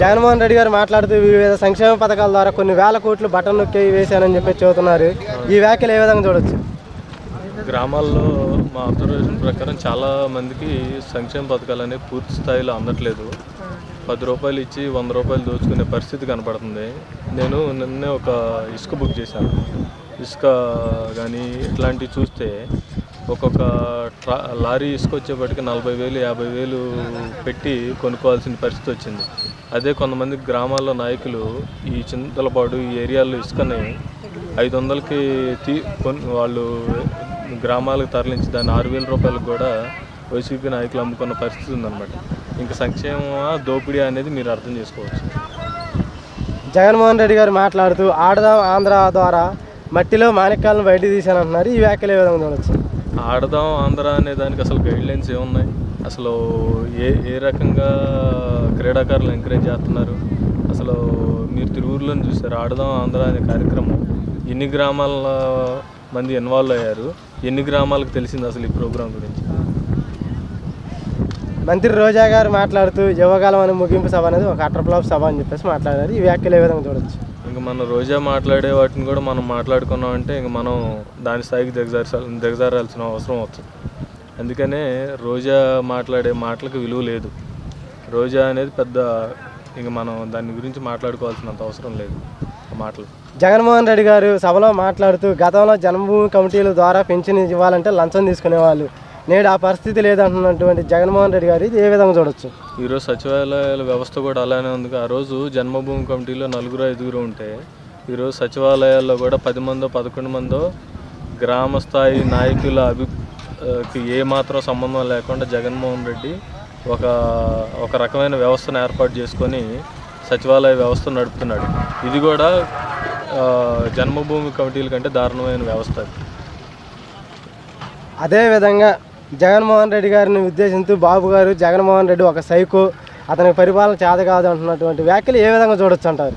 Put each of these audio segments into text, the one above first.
జగన్మోహన్ రెడ్డి గారు మాట్లాడుతూ వివిధ సంక్షేమ పథకాల ద్వారా కొన్ని వేల కోట్లు బటన్ నొక్కి వేశానని చెప్పి చెబుతున్నారు. ఈ వ్యాఖ్యలు ఏ విధంగా చూడొచ్చు? గ్రామాల్లో మా అబ్జర్వేషన్ ప్రకారం చాలా మందికి సంక్షేమ పథకాలు అనేవి పూర్తి స్థాయిలో అందట్లేదు. పది రూపాయలు ఇచ్చి వంద రూపాయలు దోచుకునే పరిస్థితి కనపడుతుంది. నేను నిన్నే ఒక ఇసుక బుక్ చేశాను. ఇసుక కానీ ఇట్లాంటివి చూస్తే ఒక్కొక్క ట్రా లారీ ఇసుకొచ్చేప్పటికి నలభై వేలు యాభై వేలు పెట్టి కొనుక్కోవాల్సిన పరిస్థితి వచ్చింది. అదే కొంతమంది గ్రామాల్లో నాయకులు ఈ చింతలపాడు ఈ ఏరియాలో ఇసుకని ఐదు వందలకి తీ వాళ్ళు గ్రామాలకు తరలించి దాన్ని ఆరు వేల రూపాయలకు కూడా వైసీపీ నాయకులు అమ్ముకున్న పరిస్థితి ఉందన్నమాట. ఇంకా సంక్షేమమా దోపిడీ అనేది మీరు అర్థం చేసుకోవచ్చు. జగన్మోహన్ రెడ్డి గారు మాట్లాడుతూ ఆడదాం ఆంధ్ర ద్వారా మట్టిలో మాణిక్యాలను బయట తీశానంటున్నారు. ఈ వ్యాఖ్యలు ఏ విధంగా చూడొచ్చు? ఆడదాం ఆంధ్ర అనే దానికి అసలు గైడ్ లైన్స్ ఏమున్నాయి? అసలు ఏ ఏ రకంగా క్రీడాకారులు ఎంకరేజ్ చేస్తున్నారు? అసలు మీరు తిరువురులో చూసారు ఆడదాం ఆంధ్ర అనే కార్యక్రమం. ఎన్ని గ్రామాల మంది ఇన్వాల్వ్ అయ్యారు? ఎన్ని గ్రామాలకు తెలిసింది అసలు ఈ ప్రోగ్రాం గురించి? మంత్రి రోజా గారు మాట్లాడుతూ యువకాలం అనే ముగింపు సభ అనేది ఒక అట్రప్లాప్ సభ అని చెప్పేసి మాట్లాడారు. ఈ వ్యాఖ్యలు ఏ విధంగా చూడొచ్చు? ఇంకా మనం రోజా మాట్లాడే వాటిని కూడా మనం మాట్లాడుకున్నామంటే ఇంక మనం దాని స్థాయికి దిగజార్చాలి దిగజారాల్సిన అవసరం వస్తుంది. అందుకనే రోజా మాట్లాడే మాటలకు విలువ లేదు. రోజా అనేది పెద్ద ఇంక మనం దాని గురించి మాట్లాడుకోవాల్సినంత అవసరం లేదు మాటలు. జగన్మోహన్ రెడ్డి గారు సభలో మాట్లాడుతూ గతంలో జన్మభూమి కమిటీల ద్వారా పెన్షన్ ఇవ్వాలంటే లంచం తీసుకునేవాళ్ళు. నేడు ఆ పరిస్థితి లేదంటున్నటువంటి జగన్మోహన్ రెడ్డి గారు ఇది ఏ విధంగా చూడొచ్చు? ఈరోజు సచివాలయాల వ్యవస్థ కూడా అలానే ఉంది. ఆ రోజు జన్మభూమి కమిటీలో నలుగురు ఐదుగురు ఉంటే ఈరోజు సచివాలయాల్లో కూడా పది మందో పదకొండు మందో గ్రామ స్థాయి నాయకుల అభి ఆ, కి ఏ మాత్రం సంబంధం లేకుండా జగన్మోహన్ రెడ్డి ఒక ఒక రకమైన వ్యవస్థను ఏర్పాటు చేసుకొని సచివాలయ వ్యవస్థ నడుపుతున్నాడు. ఇది కూడా జన్మభూమి కమిటీల కంటే దారుణమైన వ్యవస్థ అది. అదేవిధంగా జగన్మోహన్ రెడ్డి గారిని ఉద్దేశిస్తూ బాబు గారు జగన్మోహన్ రెడ్డి ఒక సైకో అతనికి పరిపాలన చేత కాదు అంటున్నటువంటి వ్యాఖ్యలు ఏ విధంగా చూడొచ్చు అంటారు?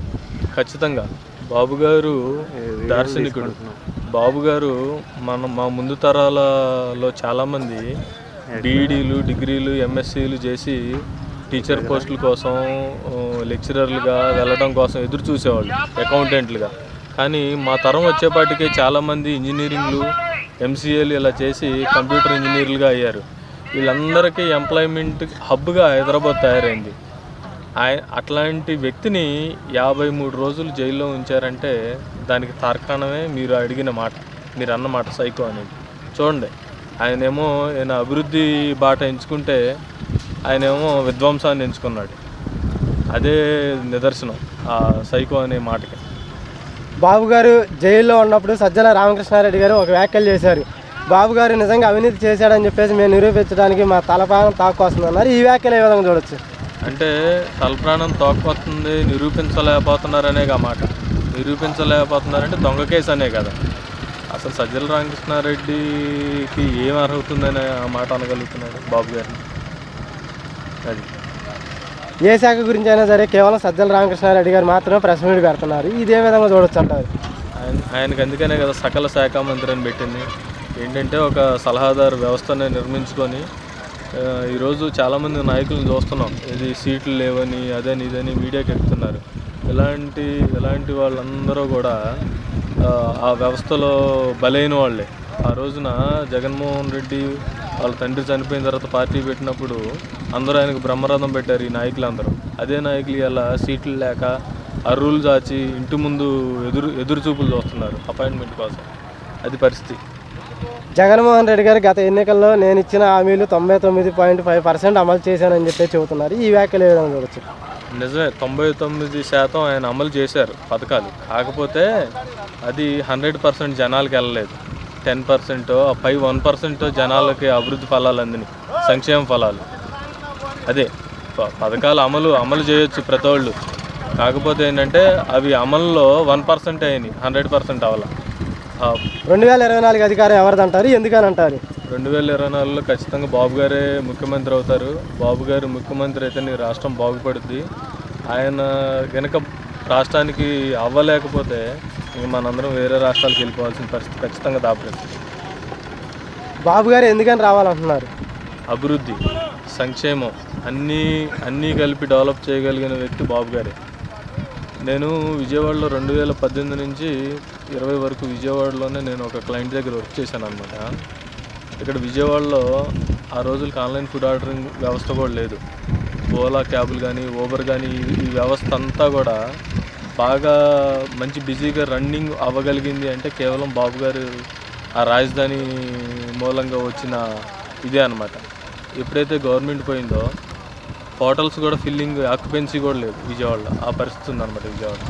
ఖచ్చితంగా. బాబు గారు దార్శనికుడు. బాబు గారు మన మా ముందు తరాలలో చాలామంది బీఈడీలు డిగ్రీలు ఎంఎస్సీలు చేసి టీచర్ పోస్టుల కోసం లెక్చరర్లుగా వెళ్ళడం కోసం ఎదురు చూసేవాళ్ళు అకౌంటెంట్లుగా. కానీ మా తరం వచ్చేపాటికే చాలామంది ఇంజనీరింగ్లు ఎంసీఏలు ఇలా చేసి కంప్యూటర్ ఇంజనీర్లుగా అయ్యారు. వీళ్ళందరికీ ఎంప్లాయ్మెంట్ హబ్గా హైదరాబాద్ తయారైంది. ఆయన అట్లాంటి వ్యక్తిని యాభై మూడు రోజులు జైల్లో ఉంచారంటే దానికి తార్కాణమే మీరు అడిగిన మాట మీరు అన్న మాట సైకో అనేది. చూడండి ఆయనేమో ఈయన అభివృద్ధి బాట ఎంచుకుంటే ఆయనేమో విధ్వంసాన్ని ఎంచుకున్నాడు. అదే నిదర్శనం ఆ సైకో అనే మాటకి. బాబు గారు జైల్లో ఉన్నప్పుడు సజ్జల రామకృష్ణారెడ్డి గారు ఒక వ్యాఖ్యలు చేశారు. బాబు గారు నిజంగా అవినీతి చేశాడని చెప్పేసి మేము నిరూపించడానికి మా తలపానం తాకొస్తుందన్నారు. ఈ వ్యాఖ్యలు ఏ విధంగా చూడొచ్చు? అంటే తలప్రాణం తోకపోతుంది నిరూపించలేకపోతున్నారనే మాట. నిరూపించలేకపోతున్నారంటే దొంగ కేసు అనే కదా. అసలు సజ్జల రామకృష్ణారెడ్డికి ఏం అర్హతుందని ఆ మాట అనగలుగుతున్నాడు బాబు గారిని. అది. ఏ శాఖ గురించి అయినా సరే కేవలం సజ్జల రామకృష్ణారెడ్డి గారు మాత్రమే ప్రెస్ మీట్ పెడుతున్నారు. ఇదే విధంగా చూడొచ్చు అంటారు? ఆయన అందుకనే కదా సకల శాఖ మంత్రి అని పెట్టింది. ఏంటంటే ఒక సలహాదారు వ్యవస్థను నిర్మించుకొని ఈరోజు చాలామంది నాయకులను చూస్తున్నాం. ఇది సీట్లు లేవని అదని ఇదని మీడియాకి ఎక్కుతున్నారు. ఇలాంటి ఇలాంటి వాళ్ళందరూ కూడా ఆ వ్యవస్థలో బలైన వాళ్ళే. ఆ రోజున జగన్మోహన్ రెడ్డి వాళ్ళ తండ్రి చనిపోయిన తర్వాత పార్టీ పెట్టినప్పుడు అందరూ ఆయనకు బ్రహ్మరథం పెట్టారు ఈ నాయకులందరూ. అదే నాయకులు ఇలా సీట్లు లేక అర్రులు చాచి ఇంటి ముందు ఎదురు ఎదురు చూపులు చూస్తున్నారు అపాయింట్మెంట్ కోసం. అది పరిస్థితి. జగన్మోహన్ రెడ్డి గారు గత ఎన్నికల్లో నేను ఇచ్చిన హామీలు తొంభై తొమ్మిది పాయింట్ ఫైవ్ పర్సెంట్ అమలు చేశానని చెప్పి చెబుతున్నారు. ఈ వ్యాఖ్యలు విధంగా చూడొచ్చు? నిజమే తొంభై తొమ్మిది శాతం ఆయన అమలు చేశారు పథకాలు. కాకపోతే అది హండ్రెడ్ పర్సెంట్ జనాలకి వెళ్ళలేదు. టెన్ పర్సెంట్ పై వన్ పర్సెంట్ జనాలకి అభివృద్ధి ఫలాలు అందినాయి సంక్షేమ ఫలాలు. అదే పథకాలు అమలు అమలు చేయొచ్చు ప్రతి వాళ్ళు కాకపోతే ఏంటంటే అవి అమలులో వన్ పర్సెంట్ అయినాయి హండ్రెడ్ పర్సెంట్ అవ్వాల రెండు వేల ఇరవై నాలుగు అధికారం ఎవరిది అంటారు ఎందుకని అంటారు రెండు వేల ఇరవై నాలుగులో ఖచ్చితంగా బాబు గారే ముఖ్యమంత్రి అవుతారు. బాబు గారు ముఖ్యమంత్రి అయితే నీ రాష్ట్రం బాగుపడుద్ది. ఆయన కనుక రాష్ట్రానికి అవ్వలేకపోతే ఇంక మనందరం వేరే రాష్ట్రాలకు వెళ్ళిపోవాల్సిన పరిస్థితి ఖచ్చితంగా దాపరిస్తుంది. బాబు గారు ఎందుకని రావాలంటున్నారు? అభివృద్ధి సంక్షేమం అన్నీ అన్నీ కలిపి డెవలప్ చేయగలిగిన వ్యక్తి బాబు గారే. నేను విజయవాడలో రెండు వేల పద్దెనిమిది నుంచి ఇరవై వరకు విజయవాడలోనే నేను ఒక క్లయింట్ దగ్గర వర్క్ చేశాను అనమాట ఇక్కడ విజయవాడలో ఆ రోజులకి ఆన్లైన్ ఫుడ్ ఆర్డరింగ్ వ్యవస్థ కూడా లేదు. ఓలా క్యాబులు కానీ ఊబర్ కానీ ఈ- ఈ వ్యవస్థ అంతా కూడా బాగా మంచి బిజీగా రన్నింగ్ అవ్వగలిగింది అంటే కేవలం బాబు గారు ఆ రాజధాని మూలంగా వచ్చిన ఇదే అనమాట ఎప్పుడైతే గవర్నమెంట్ పోయిందో హోటల్స్ కూడా ఫిల్లింగ్ ఆక్యుపెన్సీ కూడా లేదు విజయవాడలో. ఆ పరిస్థితి ఉందన్నమాట విజయవాడ